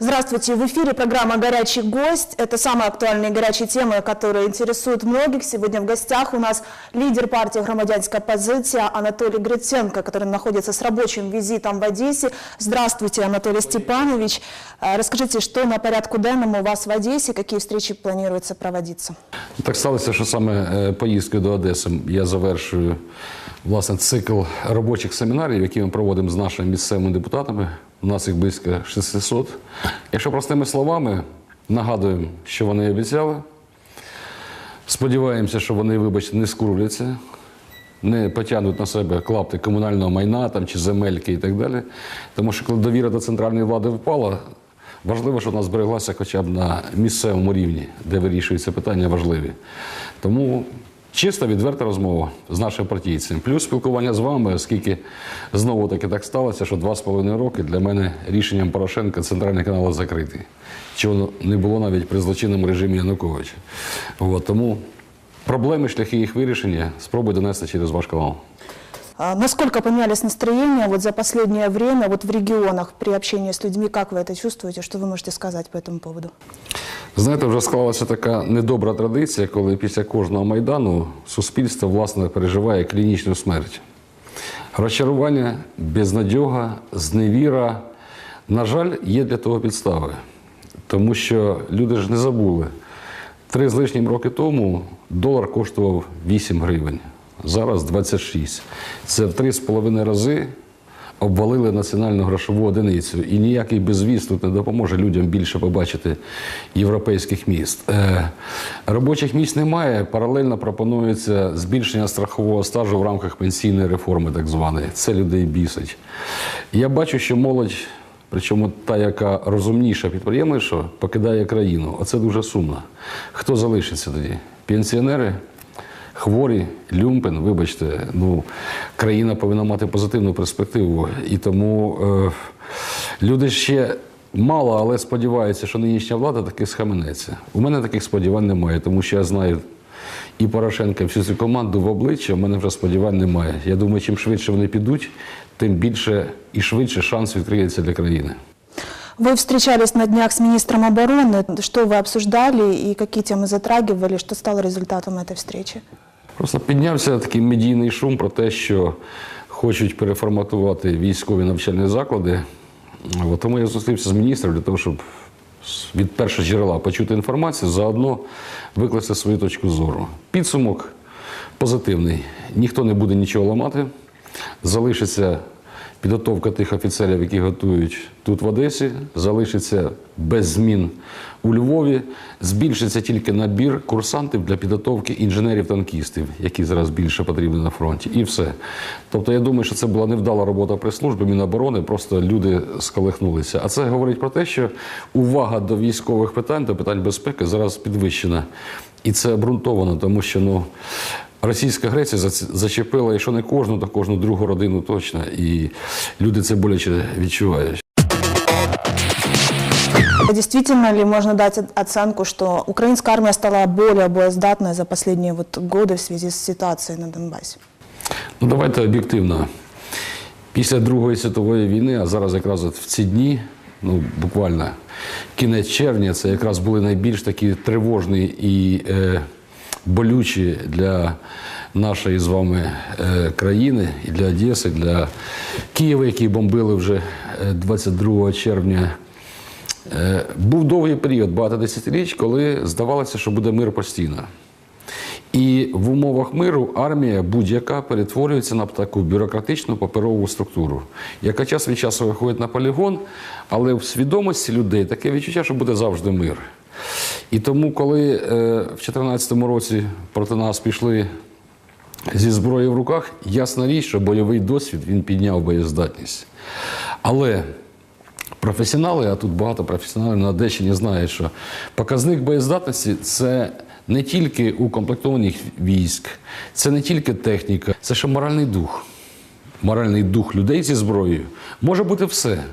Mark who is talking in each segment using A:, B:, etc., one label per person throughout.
A: Здравствуйте, в эфире программа «Горячий гость». Это самые актуальные и горячие темы, которые интересуют многих. Сегодня в гостях у нас лидер партии «Громадянская позиция» Анатолий Гриценко, который находится с рабочим визитом в Одессе. Здравствуйте, Анатолий Степанович. Э, Расскажите, что на порядку денному у вас в Одессе, какие встречи планируется проводиться?
B: Так сталося, що саме е, поїздкою до Одеси я завершую власне цикл робочих семінарів, які ми проводимо з нашими місцевими депутатами. У нас їх близько 600. Якщо простими словами, нагадуємо, що вони обіцяли. Сподіваємося, що вони, вибачте, не скурвляться, не потягнуть на себе клапти комунального майна там, чи земельки і так далі. Тому що коли довіра до центральної влади впала, важливо, щоб вона збереглася хоча б на місцевому рівні, де вирішуються питання важливі. Тому чиста, відверта розмова з нашим партійцем. Плюс спілкування з вами, оскільки знову таки так сталося, що два з половиною роки для мене рішенням Порошенка центральний канал закритий. Чого не було навіть при злочинному режимі Януковича. От, тому проблеми, шляхи їх вирішення спробуй донести через ваш канал.
A: А Насколько поменялись настроения вот за последнее время вот в регионах при общении с людьми? Как вы это чувствуете? Что вы можете сказать по этому поводу?
B: Знаєте, вже склалася така недобра традиція, коли після кожного майдану суспільство власне переживає клінічну смерть. Розчарування, безнадьога, зневіра, на жаль, є для того підстави. Тому що люди ж не забули. Три з лишнім роки тому долар коштував 8 гривень, зараз 26. Це в 3,5 рази обвалили національну грошову одиницю. І ніякий безвіз тут не допоможе людям більше побачити європейських міст. Е, робочих місць немає. Паралельно пропонується збільшення страхового стажу в рамках пенсійної реформи, так званої. Це людей бісить. Я бачу, що молодь. Причому та, яка розумніша, підприємніша, покидає країну. Оце дуже сумно. Хто залишиться тоді? Пенсіонери, хворі, люмпен, вибачте, ну, країна повинна мати позитивну перспективу. І тому е, люди ще мало, але сподіваються, що нинішня влада таки схаменеться. У мене таких сподівань немає, тому що я знаю і Порошенка, і всю цю команду в обличчя, в мене вже сподівань немає. Я думаю, чим швидше вони підуть, тим більше і швидше шанс відкриється для країни.
A: Вы встречались на днях с министром обороны. Что вы обсуждали и какие темы затрагивали? Что стало результатом этой встречи?
B: Просто піднявся такий медійний шум про те, що хочуть переформатувати військові навчальні заклади. От Тому я зустрівся з міністром для того, щоб від першого джерела почути інформацію, заодно викласти свою точку зору. Підсумок позитивний. Ніхто не буде нічого ламати. Залишиться підготовка тих офіцерів, які готують тут в Одесі, залишиться без змін у Львові. Збільшиться тільки набір курсантів для підготовки інженерів-танкістів, які зараз більше потрібні на фронті, і все. Тобто, я думаю, що це була невдала робота прес-служби Міноборони, просто люди сколихнулися. А це говорить про те, що увага до військових питань, до питань безпеки зараз підвищена. І це обґрунтовано, тому що ну. Російська агресія зачепила, якщо не кожну, то кожну другу родину точно. І люди це боляче відчувають.
A: Действительно ли можно дать оценку, что украинская армия стала более боездатной за последние вот годы в связи с ситуацией на Донбассе?
B: Ну, давайте об'єктивно. Після Другої світової війни, а зараз якраз от в ці дні, ну буквально кінець червня, це якраз були найбільш такі тривожні і е, болючі для нашої з вами е, країни, і для Одеси, для Києва, які бомбили вже е, 22 червня. Е, Був довгий період, багато десятиліть, коли здавалося, що буде мир постійно. І в умовах миру армія будь-яка перетворюється на таку бюрократичну паперову структуру, яка час від часу виходить на полігон, але в свідомості людей таке відчуття, що буде завжди мир. І тому, коли е, в 2014 році проти нас пішли зі зброєю в руках, ясна річ, що бойовий досвід він підняв боєздатність. Але професіонали, а тут багато професіоналів на Одещині знають, що показник боєздатності це не тільки укомплектованих військ, це не тільки техніка, це ще моральний дух. Моральний дух людей зі зброєю може бути все,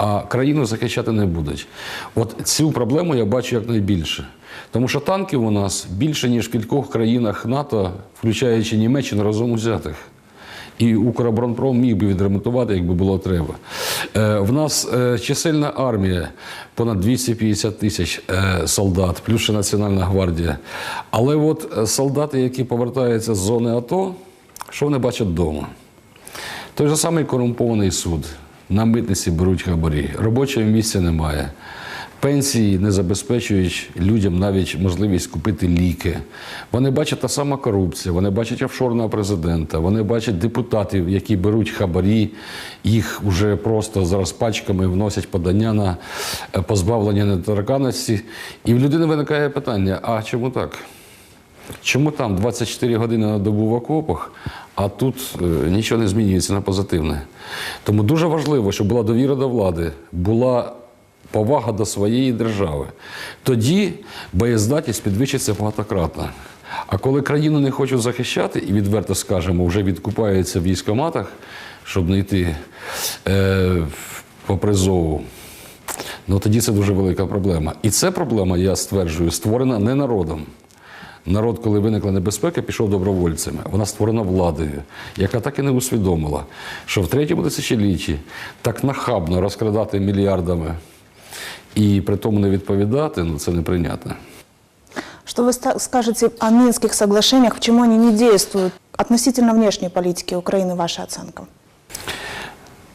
B: а країну захищати не будуть. От цю проблему я бачу якнайбільше. Тому що танків у нас більше, ніж в кількох країнах НАТО, включаючи Німеччину разом узятих. І Укроборонпром міг би відремонтувати, якби було треба. Е, в нас е, чисельна армія, понад 250 тисяч е, солдат, плюс ще Національна гвардія. Але от е, солдати, які повертаються з зони АТО, що вони бачать вдома? Той же самий корумпований суд. На митниці беруть хабарі, робочого місця немає. Пенсії не забезпечують людям навіть можливість купити ліки. Вони бачать та сама корупція, вони бачать офшорного президента, вони бачать депутатів, які беруть хабарі, їх вже просто зараз пачками вносять подання на е, позбавлення недоторканності. І в людини виникає питання: а чому так? Чому там 24 години на добу в окопах, а тут е, нічого не змінюється на позитивне? Тому дуже важливо, щоб була довіра до влади, була повага до своєї держави. Тоді боєздатність підвищиться багатократно. А коли країну не хочуть захищати, і відверто скажемо, вже відкупаються в військоматах, щоб не йти е, по призову, Ну тоді це дуже велика проблема. І ця проблема, я стверджую, створена не народом. Народ, коли виникла небезпека, пішов добровольцями. Вона створена владою, яка так і не усвідомила, що в третьому тисячолітті так нахабно розкрадати мільярдами і при тому не відповідати, ну це неприйнятно.
A: Что вы скажете о Минских соглашениях, почему они не действуют относительно внешней политики Украины, ваша оценка?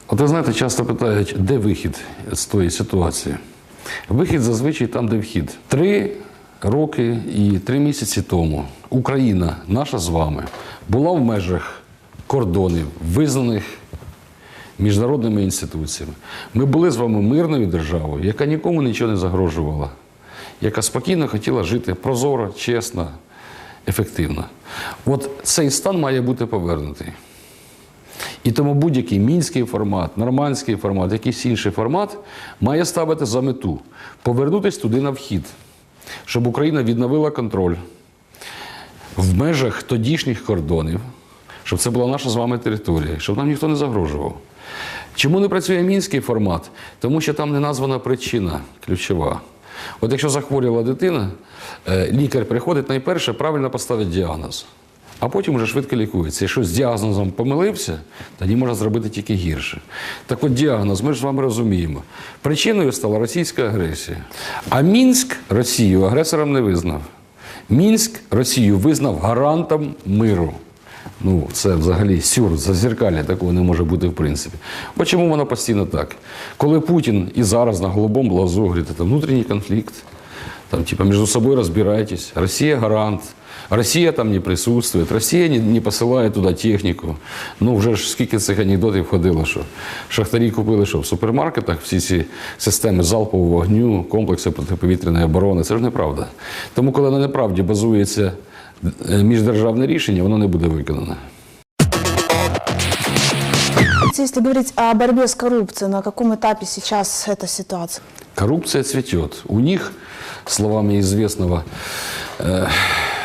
B: От ви знаєте, часто питають, де вихід з тої ситуації? Вихід зазвичай там, де вхід. Три роки і три місяці тому Україна, наша з вами, була в межах кордонів, визнаних міжнародними інституціями. Ми були з вами мирною державою, яка нікому нічого не загрожувала, яка спокійно хотіла жити прозоро, чесно, ефективно. От цей стан має бути повернутий. І тому будь-який мінський формат, нормандський формат, якийсь інший формат має ставити за мету повернутися туди на вхід, щоб Україна відновила контроль в межах тодішніх кордонів, щоб це була наша з вами територія, щоб нам ніхто не загрожував. Чому не працює мінський формат? Тому що там не названа причина ключова. От якщо захворіла дитина, е, лікар приходить найперше правильно поставить діагноз, а потім вже швидко лікується. Якщо з діагнозом помилився, тоді може зробити тільки гірше. Так от діагноз, ми ж з вами розуміємо. Причиною стала російська агресія. А Мінськ Росію агресором не визнав. Мінськ Росію визнав гарантом миру. Ну, це взагалі сюр, зазеркалья такого не може бути в принципі. Бо чому воно постійно так? Коли Путін і зараз на голубому глазу говорить, це внутрішній конфлікт, там, типа, между собой разбирайтесь, Россия гарант, Росія там не присутствує, Росія не, не посилає туди техніку. Ну вже ж скільки цих анекдотів ходило, що шахтарі купили що в супермаркетах всі ці системи залпового вогню, комплекси протиповітряної оборони. Це ж неправда. Тому, коли на неправді базується е, міждержавне рішення, воно не буде виконане.
A: Если говорить о борьбе с коррупцией, на каком этапе сейчас эта ситуация?
B: Коррупция цветет. У них, словами известного э,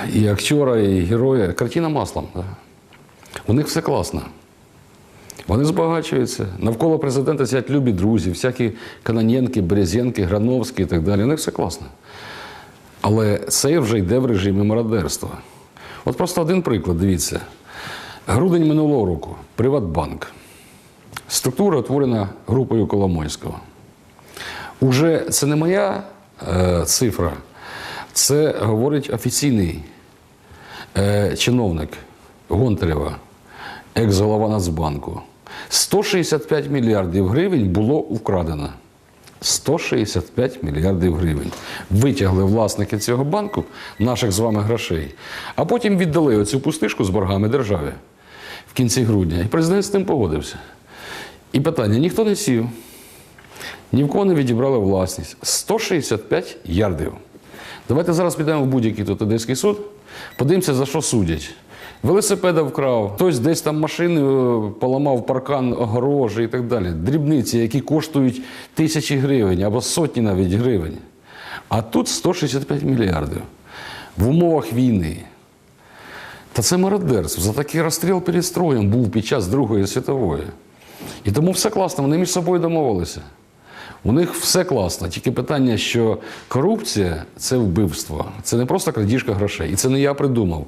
B: и актера, и героя, картина маслом. Да. У них все класно. Вони збагачуються. Навколо президента сидять любі друзі, всякі Каноненки, Березенки, Грановські і так далі. У них все класно. Але це вже йде в режимі мародерства. От просто один приклад, дивіться. Грудень минулого року, Приватбанк. Структура утворена групою Коломойського. Уже це не моя е, цифра, це говорить офіційний чиновник Гонтарева, екс-голова Нацбанку. 165 мільярдів гривень було вкрадено. 165 мільярдів гривень. Витягли власники цього банку наших з вами грошей, а потім віддали оцю пустишку з боргами державі в кінці грудня. І президент з тим погодився. І питання: ніхто не сів. Ні в кого не відібрали власність. 165 ярдів. Давайте зараз підемо в будь-який тут Одеський суд, подивимося, за що судять. Велосипеда вкрав, хтось десь там машини е, поламав паркан огорожі і так далі. Дрібниці, які коштують тисячі гривень або сотні навіть гривень. А тут 165 мільярдів в умовах війни. Та це мародерство. За такий розстріл перед строєм був під час Другої світової. І тому все класно, вони між собою домовилися. У них все класно. Тільки питання, що корупція це вбивство. Це не просто крадіжка грошей. І це не я придумав.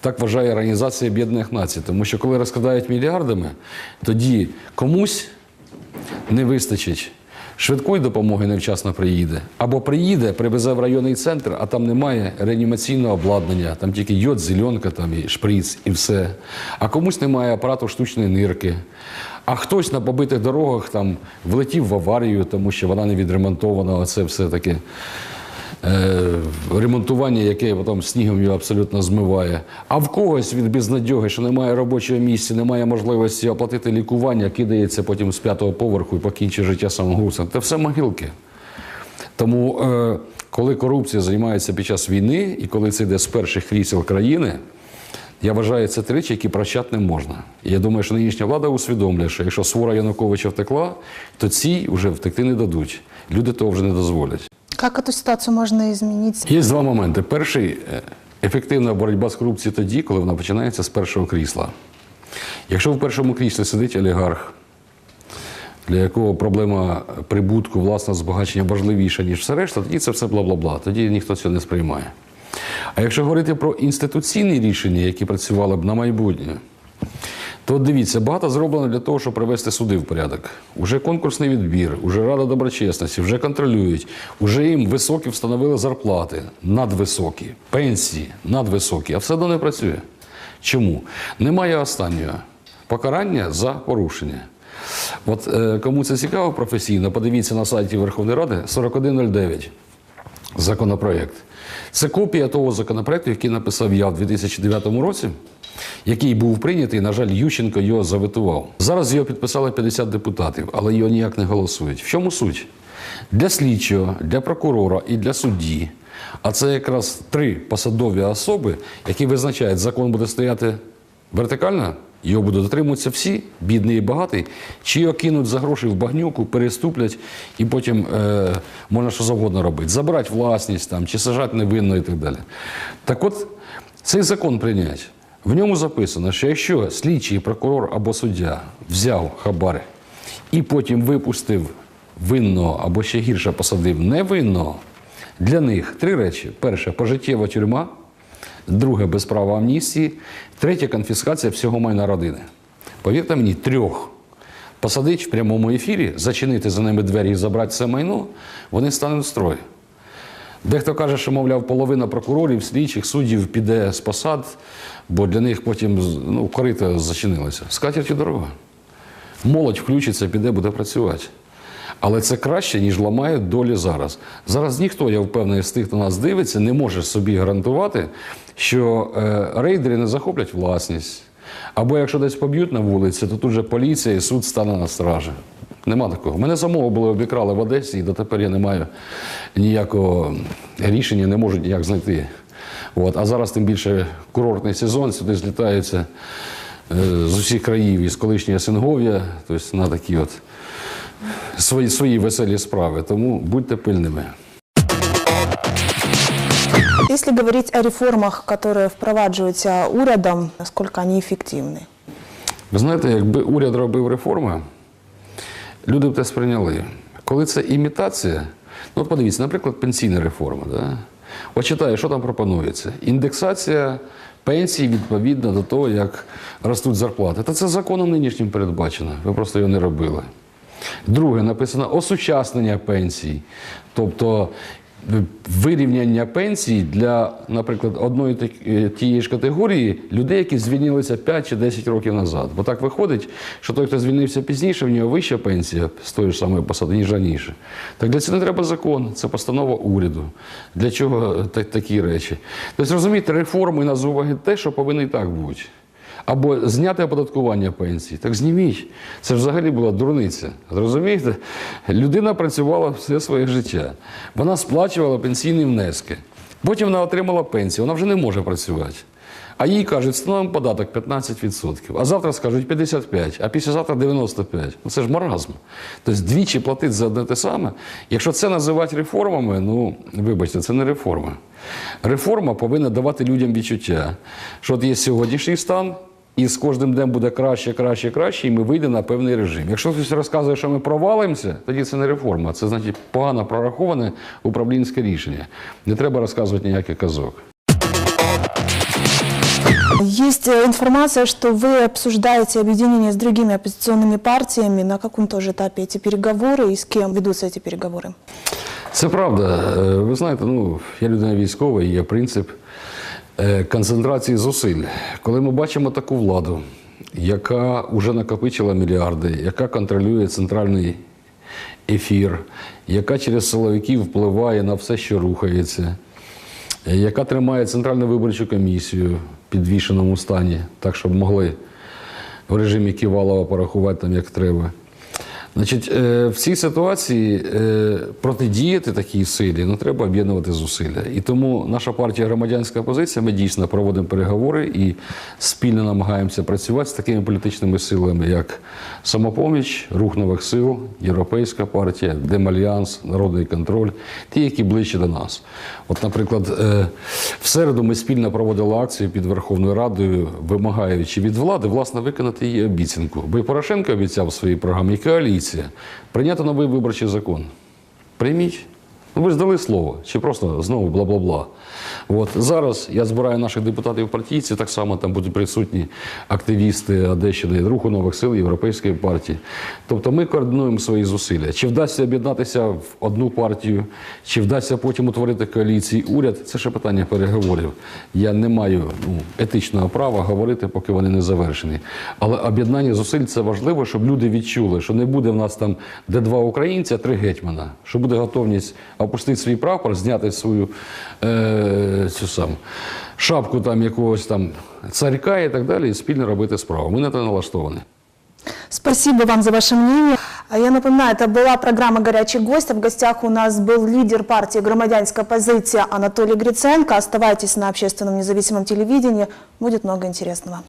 B: Так вважає Організація Об'єднаних Націй. Тому що коли розкрадають мільярдами, тоді комусь не вистачить. Швидкої допомоги невчасно приїде. Або приїде, привезе в районний центр, а там немає реанімаційного обладнання, там тільки йод, зеленка там і шприц, і все. А комусь немає апарату штучної нирки. А хтось на побитих дорогах там влетів в аварію, тому що вона не відремонтована. Оце все таке е, ремонтування, яке потім снігом його абсолютно змиває. А в когось від безнадьоги, що немає робочого місця, немає можливості оплатити лікування, кидається потім з п'ятого поверху і покінчить життя самогубством. Це все могилки. Тому, е, коли корупція займається під час війни, і коли це йде з перших крісел країни, я вважаю, це ті речі, які прощати не можна. І я думаю, що нинішня влада усвідомлює, що якщо свора Януковича втекла, то ці вже втекти не дадуть. Люди того вже не дозволять.
A: Как эту ситуацию можно изменить?
B: Є два моменти. Перший е, ефективна боротьба з корупцією тоді, коли вона починається з першого крісла. Якщо в першому кріслі сидить олігарх, для якого проблема прибутку, власного збагачення важливіша, ніж все решта, тоді це все бла-бла-бла. Тоді ніхто цього не сприймає. А якщо говорити про інституційні рішення, які працювали б на майбутнє, то дивіться, багато зроблено для того, щоб привести суди в порядок. Уже конкурсний відбір, уже Рада доброчесності, вже контролюють, уже їм високі встановили зарплати, надвисокі, пенсії надвисокі, а все одно не працює. Чому? Немає останнього покарання за порушення. От е, кому це цікаво професійно, подивіться на сайті Верховної Ради 4109 законопроект. Це копія того законопроекту, який написав я в 2009 році, який був прийнятий. На жаль, Ющенко його заветував. Зараз його підписали 50 депутатів, але його ніяк не голосують. В чому суть? Для слідчого, для прокурора і для судді. А це якраз три посадові особи, які визначають, закон буде стояти вертикально, його будуть дотримуватися всі, бідний і багатий, чи його кинуть за гроші в багнюку, переступлять і потім е, можна що завгодно робити. Забирати власність там, чи сажати невинно і так далі. Так от, цей закон прийнять. В ньому записано, що якщо слідчий прокурор або суддя взяв хабар і потім випустив винного або ще гірше посадив невинного, для них три речі: перше пожиттєва тюрма, друге без права амністії, третє конфіскація всього майна родини. Повірте мені, трьох. Посадить в прямому ефірі, зачинити за ними двері і забрати все майно, вони стануть в строй. Дехто каже, що, мовляв, половина прокурорів, слідчих, суддів піде з посад, бо для них потім ну, корита зачинилася. З дорога. Молодь включиться, піде, буде працювати. Але це краще, ніж ламають долі зараз. Зараз ніхто, я впевнений, з тих, хто нас дивиться, не може собі гарантувати, що е, рейдери не захоплять власність. Або якщо десь поб'ють на вулиці, то тут же поліція і суд стане на стражі. Нема такого. Мене самого були обікрали в Одесі, і дотепер я не маю ніякого рішення, не можу ніяк знайти. От. А зараз тим більше курортний сезон, сюди злітаються е, з усіх країв, із колишнього Сингов'я, тобто на такі от свої, свої веселі справи. Тому будьте пильними.
A: Если говорить о реформах, которые впроваджуються урядом, насколько они эффективны?
B: Ви знаєте, якби уряд робив реформи, люди б те сприйняли. Коли це імітація, ну от подивіться, наприклад, пенсійна реформа. Да? От читаю, що там пропонується. Індексація пенсій відповідно до того, як ростуть зарплати. Та це законом нинішнім передбачено. Ви просто його не робили. Друге, написано осучаснення пенсій. Тобто е, вирівняння пенсій для, наприклад, одної е, тієї ж категорії людей, які звільнилися 5 чи 10 років назад. Бо так виходить, що той, хто звільнився пізніше, в нього вища пенсія з тої ж самої посади, ніж раніше. Так для цього не треба закон, це постанова уряду. Для чого такі речі? Тобто, розумієте, реформи на те, що повинно і так бути. Або зняти оподаткування пенсій. Так зніміть. Це взагалі була дурниця. Розумієте? Людина працювала все своє життя. Вона сплачувала пенсійні внески. Потім вона отримала пенсію, вона вже не може працювати. А їй кажуть, встановимо податок 15%. А завтра скажуть 55%, а післязавтра 95%. Ну це ж маразм. Тобто двічі платити за одне те саме. Якщо це називати реформами, ну вибачте, це не реформа. Реформа повинна давати людям відчуття, що от є сьогоднішній стан, і з кожним днем буде краще, краще, краще, і ми вийдемо на певний режим. Якщо хтось розказує, що ми провалимося, тоді це не реформа, це значить погано прораховане управлінське рішення. Не треба розказувати ніяких казок.
A: Есть э, информация, что вы обсуждаете объединение с другими оппозиционными партиями. На каком тоже этапе эти переговоры и с кем ведутся эти переговоры?
B: Це правда. Е, Ви знаєте, ну я людина військова, і є принцип е, Концентрації зусиль. Коли ми бачимо таку владу, яка вже накопичила мільярди, яка контролює центральний ефір, яка через силовиків впливає на все, що рухається, е, яка тримає центральну виборчу комісію в підвішеному стані, так щоб могли в режимі Ківалова порахувати там як треба. Значить, е, в цій ситуації е, протидіяти такій силі ну, треба об'єднувати зусилля. І тому наша партія громадянська позиція, ми дійсно проводимо переговори і спільно намагаємося працювати з такими політичними силами, як Самопоміч, Рух нових сил, Європейська партія, Демальянс, Народний контроль, ті, які ближче до нас. От, наприклад, е, в середу ми спільно проводили акцію під Верховною Радою, вимагаючи від влади власне виконати її обіцянку. Бо Порошенко обіцяв в своїй програмі, і коаліція прийняти новий виборчий закон. Прийміть. Ну, ви ж дали слово, чи просто знову бла-бла-бла. От зараз я збираю наших депутатів партійців, так само там будуть присутні активісти Одещини, Руху нових сил Європейської партії. Тобто ми координуємо свої зусилля. Чи вдасться об'єднатися в одну партію, чи вдасться потім утворити коаліції уряд, це ще питання переговорів. Я не маю ну, етичного права говорити, поки вони не завершені. Але об'єднання зусиль це важливо, щоб люди відчули, що не буде в нас там де два українці, а три гетьмана. Що буде готовність опустити свій прапор, зняти свою е, цю саму шапку там якогось там царька і так далі, і спільно робити справу. Ми на це налаштовані.
A: Спасибо вам за ваше мнение. А Я напоминаю, это была программа «Горячий гость». А В гостях у нас был лидер партии «Громадянская позиция» Анатолий Гриценко. Оставайтесь на общественном независимом телевидении. Будет много интересного.